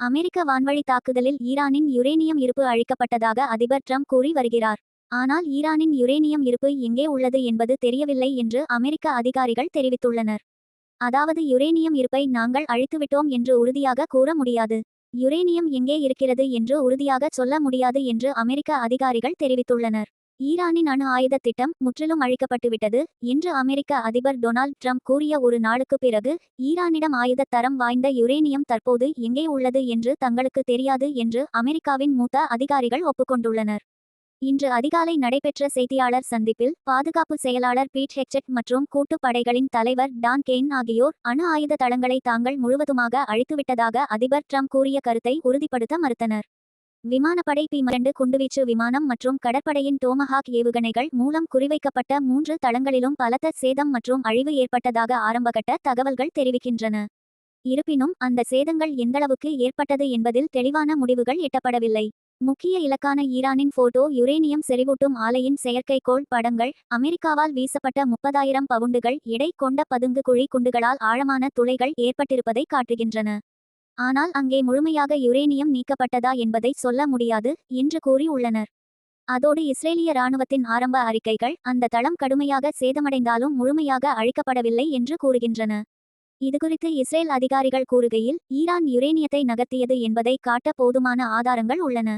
அமெரிக்க வான்வழி தாக்குதலில் ஈரானின் யுரேனியம் இருப்பு அழிக்கப்பட்டதாக அதிபர் ட்ரம்ப் கூறி வருகிறார். ஆனால் ஈரானின் யுரேனியம் இருப்பு எங்கே உள்ளது என்பது தெரியவில்லை என்று அமெரிக்க அதிகாரிகள் தெரிவித்துள்ளனர். அதாவது யுரேனியம் இருப்பை நாங்கள் அழித்துவிட்டோம் என்று உறுதியாக கூற முடியாது. யுரேனியம் எங்கே இருக்கிறது என்று உறுதியாக சொல்ல முடியாது என்று அமெரிக்க அதிகாரிகள் தெரிவித்துள்ளனர். ஈரானின் அணு ஆயுத திட்டம் முற்றிலும் அழிக்கப்பட்டுவிட்டது என்று அமெரிக்க அதிபர் டொனால்ட் ட்ரம்ப் கூறிய ஒரு நாளுக்கு பிறகு ஈரானிடம் ஆயுத தரம் வாய்ந்த யுரேனியம் தற்போது எங்கே உள்ளது என்று தங்களுக்கு தெரியாது என்று அமெரிக்காவின் மூத்த அதிகாரிகள் ஒப்புக்கொண்டுள்ளனர். இன்று அதிகாலை நடைபெற்ற செய்தியாளர் சந்திப்பில் பாதுகாப்பு செயலாளர் பீட் ஹெக்செட் மற்றும் கூட்டுப் படைகளின் தலைவர் டான் கெயின் ஆகியோர் அணு ஆயுத தளங்களை தாங்கள் முழுவதுமாக அழித்துவிட்டதாக அதிபர் ட்ரம்ப் கூறிய கருத்தை உறுதிப்படுத்த மறுத்தனர். விமானப்படை பி குண்டுவீச்சு விமானம் மற்றும் கடற்படையின் டோமஹாக் ஏவுகணைகள் மூலம் குறிவைக்கப்பட்ட மூன்று தளங்களிலும் பலத்த சேதம் மற்றும் அழிவு ஏற்பட்டதாக ஆரம்பகட்ட தகவல்கள் தெரிவிக்கின்றன. இருப்பினும் அந்த சேதங்கள் எந்தளவுக்கு ஏற்பட்டது என்பதில் தெளிவான முடிவுகள் எட்டப்படவில்லை. முக்கிய இலக்கான ஈரானின் போட்டோ யுரேனியம் செறிவூட்டும் ஆலையின் செயற்கைக்கோள் படங்கள் அமெரிக்காவால் வீசப்பட்ட முப்பதாயிரம் பவுண்டுகள் எடை கொண்ட பதுங்கு குழி குண்டுகளால் ஆழமான துளைகள் ஏற்பட்டிருப்பதை காட்டுகின்றன. ஆனால் அங்கே முழுமையாக யுரேனியம் நீக்கப்பட்டதா என்பதை சொல்ல முடியாது என்று கூறி உள்ளனர். அதோடு இஸ்ரேலிய இராணுவத்தின் ஆரம்ப அறிக்கைகள் அந்த தளம் கடுமையாக சேதமடைந்தாலும் முழுமையாக அழிக்கப்படவில்லை என்று கூறுகின்றன. இதுகுறித்து இஸ்ரேல் அதிகாரிகள் கூறுகையில் ஈரான் யுரேனியத்தை நகர்த்தியது என்பதை காட்ட போதுமான ஆதாரங்கள் உள்ளன.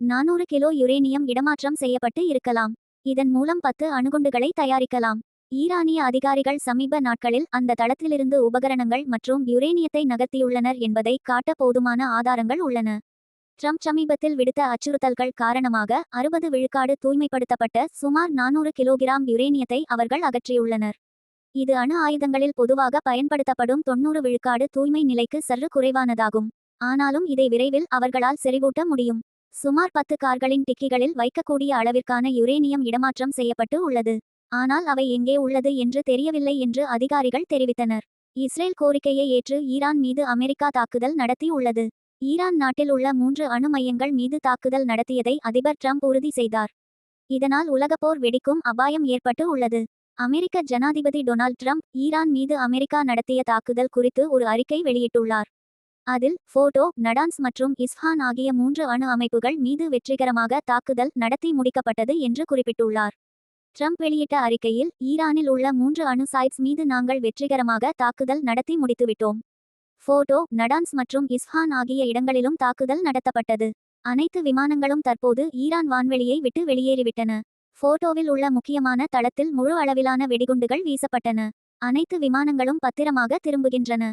நானூறு கிலோ யுரேனியம் இடமாற்றம் செய்யப்பட்டு இருக்கலாம். இதன் மூலம் பத்து அணுகுண்டுகளை தயாரிக்கலாம். ஈரானிய அதிகாரிகள் சமீப நாட்களில் அந்த தளத்திலிருந்து உபகரணங்கள் மற்றும் யுரேனியத்தை நகர்த்தியுள்ளனர் என்பதை காட்ட போதுமான ஆதாரங்கள் உள்ளன. ட்ரம்ப் சமீபத்தில் விடுத்த அச்சுறுத்தல்கள் காரணமாக அறுபது விழுக்காடு தூய்மைப்படுத்தப்பட்ட சுமார் நானூறு கிலோகிராம் யுரேனியத்தை அவர்கள் அகற்றியுள்ளனர். இது அணு ஆயுதங்களில் பொதுவாக பயன்படுத்தப்படும் தொன்னூறு விழுக்காடு தூய்மை நிலைக்கு சற்று குறைவானதாகும். ஆனாலும் இதை விரைவில் அவர்களால் செறிவூட்ட முடியும். சுமார் பத்து கார்களின் டிக்கிகளில் வைக்கக்கூடிய அளவிற்கான யுரேனியம் இடமாற்றம் செய்யப்பட்டு உள்ளது. ஆனால் அவை எங்கே உள்ளது என்று தெரியவில்லை என்று அதிகாரிகள் தெரிவித்தனர். இஸ்ரேல் கோரிக்கையை ஏற்று ஈரான் மீது அமெரிக்கா தாக்குதல் நடத்தி உள்ளது. ஈரான் நாட்டில் உள்ள மூன்று அணு மையங்கள் மீது தாக்குதல் நடத்தியதை அதிபர் ட்ரம்ப் உறுதி செய்தார். இதனால் உலகப்போர் வெடிக்கும் அபாயம் ஏற்பட்டு உள்ளது. அமெரிக்க ஜனாதிபதி டொனால்ட் ட்ரம்ப் ஈரான் மீது அமெரிக்கா நடத்திய தாக்குதல் குறித்து ஒரு அறிக்கை வெளியிட்டுள்ளார். அதில் போட்டோ நடான்ஸ் மற்றும் இஸ்ஹான் ஆகிய மூன்று அணு அமைப்புகள் மீது வெற்றிகரமாக தாக்குதல் நடத்தி முடிக்கப்பட்டது என்று குறிப்பிட்டுள்ளார். ட்ரம்ப் வெளியிட்ட அறிக்கையில் ஈரானில் உள்ள மூன்று அணு சைட்ஸ் மீது நாங்கள் வெற்றிகரமாக தாக்குதல் நடத்தி முடித்துவிட்டோம். போட்டோ நடான்ஸ் மற்றும் இஸ்ஹான் ஆகிய இடங்களிலும் தாக்குதல் நடத்தப்பட்டது. அனைத்து விமானங்களும் தற்போது ஈரான் வான்வெளியை விட்டு வெளியேறிவிட்டன. போட்டோவில் உள்ள முக்கியமான தளத்தில் முழு அளவிலான வெடிகுண்டுகள் வீசப்பட்டன. அனைத்து விமானங்களும் பத்திரமாக திரும்புகின்றன.